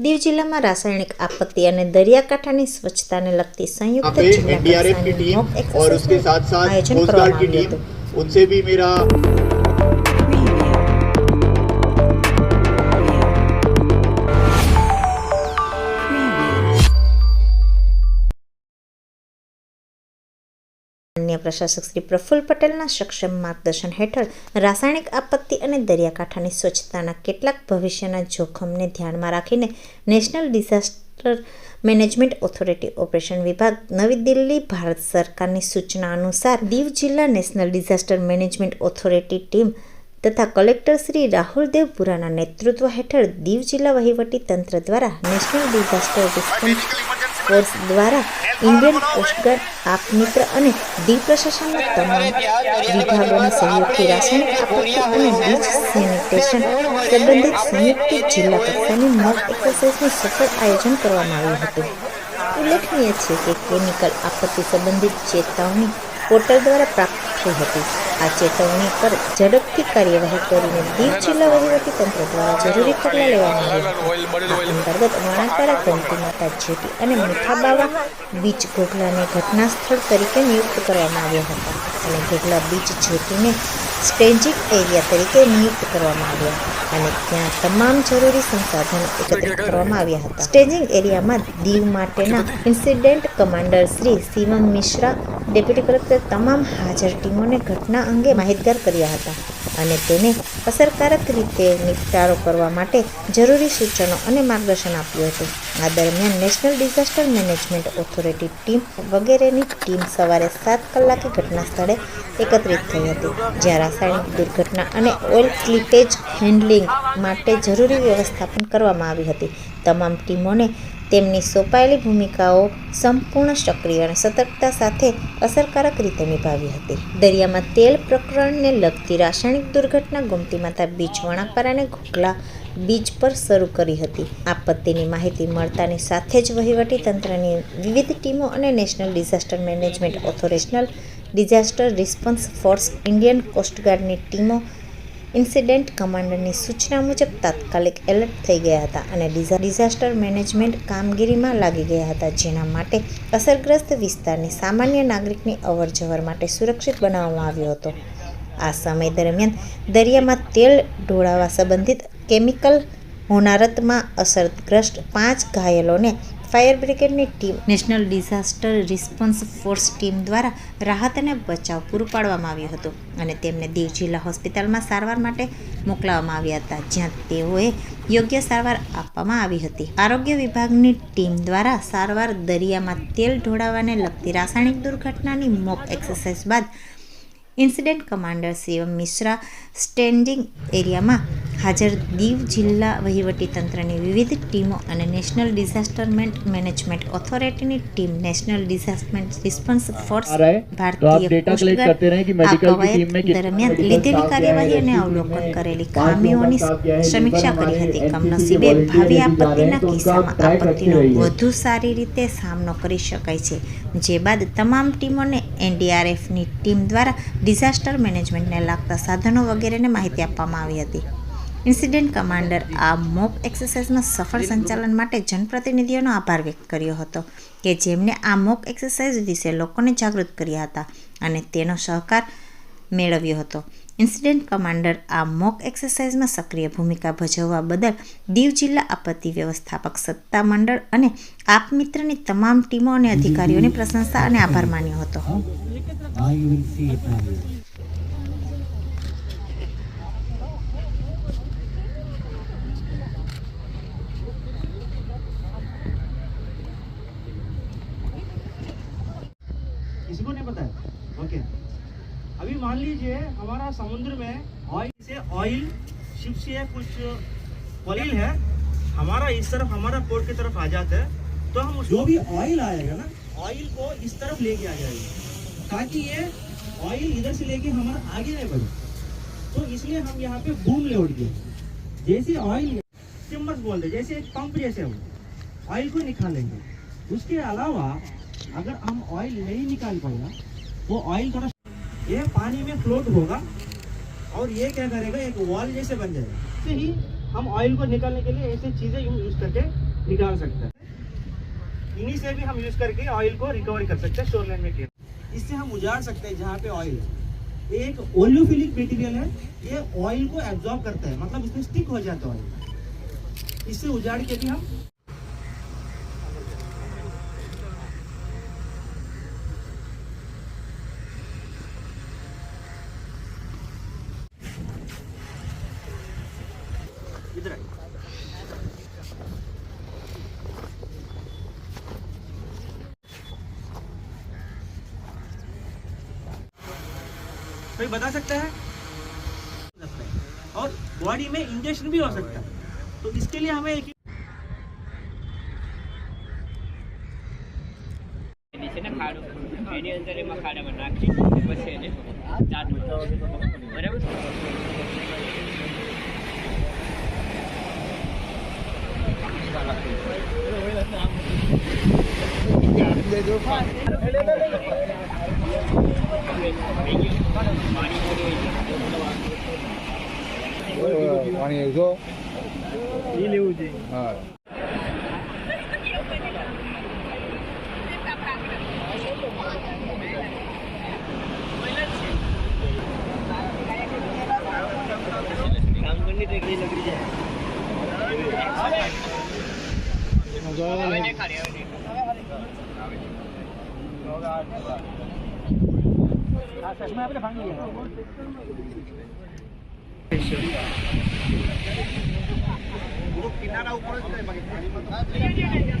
દીવ જિલ્લામાં રાસાયણિક આપત્તિ અને દરિયાકાંઠાની સ્વચ્છતાને લગતી यहाँ સંયુક્ત पे જિલ્લા एनडीआरएफ की કક્ષાની mock टीम और उसके exercise साथ साथ આયોજન कोस्ट गार्ड કરવામાં की આવ્યું टीम હતું उनसे भी मेरा માન્ય પ્રશાસક શ્રી પ્રફુલ્લ પટેલના સક્ષમ માર્ગદર્શન હેઠળ રાસાયણિક આપત્તિ અને દરિયાકાંઠાની સ્વચ્છતાના કેટલાક ભવિષ્યના જોખમને ધ્યાનમાં રાખીને national disaster management authority operation વિભાગ નવી દિલ્હી ભારત સરકારની સૂચના અનુસાર દીવ જિલ્લા national disaster management authority team તથા કલેક્ટર શ્રી રાહુલ દેવપુરાના નેતૃત્વ હેઠળ દીવ જિલ્લા વહીવટી તંત્ર દ્વારા નેશનલ ડિઝાસ્ટર રિસ્પોન્સ ફોર્સ દ્વારા ઇન્ડિયન કોસ્ટગાર્ડ આપ મિત્ર અને દીવ પ્રશાસનના તમામ વિભાગોના સહયોગથી રાસાયણિક આપત્તિ અને બીચ સેનિટેશન સંબંધિત સંયુક્ત જિલ્લા કક્ષાની મોક એક્સરસાઇઝનું સફળ આયોજન કરવામાં આવ્યું હતું. ઉલ્લેખનીય છે કે કેમિકલ આપત્તિ સંબંધિત ચેતવણી પોર્ટલ દ્વારા પ્રાપ્ત થઈ હતી. આ ચેતવણી પર ઝડપથી કાર્યવાહી કરીને દીવ જિલ્લા વહીવટી તંત્ર દ્વારા જરૂરી પગલાં લેવામાં આવ્યા અંતર્ગત વણાકવાડા ગમતી માતા જેટી અને મીઠાબાવા બીચ ઘોઘલાને ઘટના સ્થળ તરીકે નિયુક્ત કરવામાં આવ્યા હતા. અને ઘોઘલા બીચ જેટીને સ્ટેન્જિંગ એરિયા તરીકે નિયુક્ત કરવામાં આવ્યા અને ત્યાં તમામ જરૂરી સંસાધનો એકત્રિત કરવામાં આવ્યા હતા. સ્ટેજિંગ એરિયામાં દીવ માટેના incident commander Shri Shivam Mishra deputy collector તમામ હાજર ટીમોને ઘટના અંગે માહિતગાર કર્યા હતા. અને તેને અસરકારક રીતે નિપટારો કરવા માટે જરૂરી સૂચનો અને માર્ગદર્શન આપ્યું હતું. આ દરમિયાન national disaster management authority team વગેરેની ટીમ સવારે સાત કલાકે ઘટના સ્થળે એકત્રિત થઈ હતી, જ્યાં રાસાયણિક દુર્ઘટના અને ઓઇલ ક્લિપેજ હેન્ડલિંગ માટે જરૂરી વ્યવસ્થાપન કરવામાં આવી હતી. તમામ ટીમોને તેમની સોંપાયેલી ભૂમિકાઓ સંપૂર્ણ સક્રિય અને સતર્કતા સાથે અસરકારક રીતે નિભાવી હતી. દરિયામાં તેલ પ્રકરણને લગતી રાસાયણિક દુર્ઘટના ગોમતી માતા બીચ વણાકપારાને ઘોઘલા બીચ પર શરૂ કરી હતી. આપત્તિની માહિતી મળતાની સાથે જ વહીવટી તંત્રની વિવિધ ટીમો અને નેશનલ ડિઝાસ્ટર મેનેજમેન્ટ ઓથોરેશનલ ડિઝાસ્ટર રિસ્પોન્સ ફોર્સ, ઇન્ડિયન કોસ્ટગાર્ડની ટીમો ઇન્સિડેન્ટ કમાન્ડરની સૂચના મુજબ તાત્કાલિક એલર્ટ થઈ ગયા હતા અને ડિઝા, ડિઝાસ્ટર મેનેજમેન્ટ કામગીરીમાં લાગી ગયા હતા, જેના માટે અસરગ્રસ્ત વિસ્તારની સામાન્ય નાગરિકની અવરજવર માટે સુરક્ષિત બનાવવામાં આવ્યો હતો. આ સમય દરમિયાન દરિયામાં તેલ ઢોળાવા સંબંધિત કેમિકલ હોનારતમાં અસરગ્રસ્ત પાંચ ઘાયલોને fire બ્રિગેડની team national disaster response force team દ્વારા રાહત અને બચાવ પૂરું પાડવામાં આવ્યું હતું અને તેમને દીવ જિલ્લા હોસ્પિટલમાં સારવાર માટે મોકલાવવામાં આવ્યા હતા, જ્યાં તેઓએ યોગ્ય સારવાર આપવામાં આવી હતી. આરોગ્ય વિભાગની ટીમ દ્વારા સારવાર દરિયામાં તેલ ઢોળાવાને લગતી રાસાયણિક દુર્ઘટનાની મોક એક્સરસાઇઝ બાદ incident commander Shivam Mishra standing એરિયામાં હાજર દીવ જિલ્લા વહીવટીતંત્રની વિવિધ ટીમો અને national disaster management ઓથોરિટીની team national disaster response force ભારતીય કોસ્ટગાર્ડ દરમિયાન લીધેલી કાર્યવાહી અને અવલોકન કરેલી ખામીઓની સમીક્ષા કરી હતી કમનસીબે ભાવિ આપત્તિના કિસ્સામાં આપત્તિનો વધુ સારી રીતે સામનો કરી શકાય છે. જે બાદ તમામ ટીમોને એનડીઆરએફની ટીમ દ્વારા ડિઝાસ્ટર મેનેજમેન્ટને લાગતા સાધનો વગેરેને માહિતી આપવામાં આવી હતી. ઇન્સિડેન્ટ કમાન્ડર આ મોક એક્સરસાઇઝના સફળ સંચાલન માટે જનપ્રતિનિધિઓનો આભાર વ્યક્ત કર્યો હતો કે જેમણે આ મોક એક્સરસાઇઝ વિશે લોકોને જાગૃત કર્યા હતા અને તેનો સહકાર મેળવ્યો હતો. ઇન્સિડેન્ટ કમાન્ડર આ મોક એક્સરસાઇઝમાં સક્રિય ભૂમિકા ભજવવા બદલ દીવ જિલ્લા આપત્તિ વ્યવસ્થાપક સત્તા મંડળ અને આપ મિત્રની તમામ ટીમો અને અધિકારીઓની પ્રશંસા અને આભાર માન્યો હતો Now you will see it now. किसी को नहीं पता है ओके अभी मान लीजिए हमारा समुद्र में ऑयल से ऑयल शिप से कुछ ऑयल है हमारा इस तरफ़ हमारा पोर्ट की तरफ़ आ जाता है तो हम जो भी ऑयल आएगा ना ऑयल को इस तरफ़ लेके आ जाएँगे। ताकि ये ऑयल इधर से लेके हमारा आगे नहीं बढ़े तो इसलिए हम यहाँ पे बूम लोड किए जैसे ऑयल टिम्बर्स बोल दे जैसे एक पंप जैसे हो ऑयल को निकालेंगे। उसके अलावा अगर हम ऑयल नहीं निकाल पाए ना वो ऑयल थोड़ा ये पानी में फ्लोट होगा और ये क्या करेगा एक वॉल जैसे बन जाएगा। इससे ही हम ऑयल को निकालने के लिए ऐसे चीज़ें यूज़ करके निकाल सकते हैं। इन्हीं से भी हम यूज़ करके ऑयल को रिकवर कर सकते हैं शोरलैंड में इससे हम उजाड़ सकते हैं जहाँ पे ऑयल है। ये एक ओलियोफिलिक मटेरियल है ये ऑयल को एब्जॉर्ब करता है मतलब इसमें स्टिक हो जाता है ऑयल इससे उजाड़ के भी हम कोई बता सकता है सकता है। और बॉडी में इंजेक्शन भी हो सकता है तो इसके लिए हमें एक છે ને ખાડો એની અંદર એમાં ખાડામાં નાખી પછી એને દાંત બરાબર પાણી પડ્યું પાણી એકસો હા. કામ કરી લગડી લગડી જાય હવે નહીં ખાલી હવે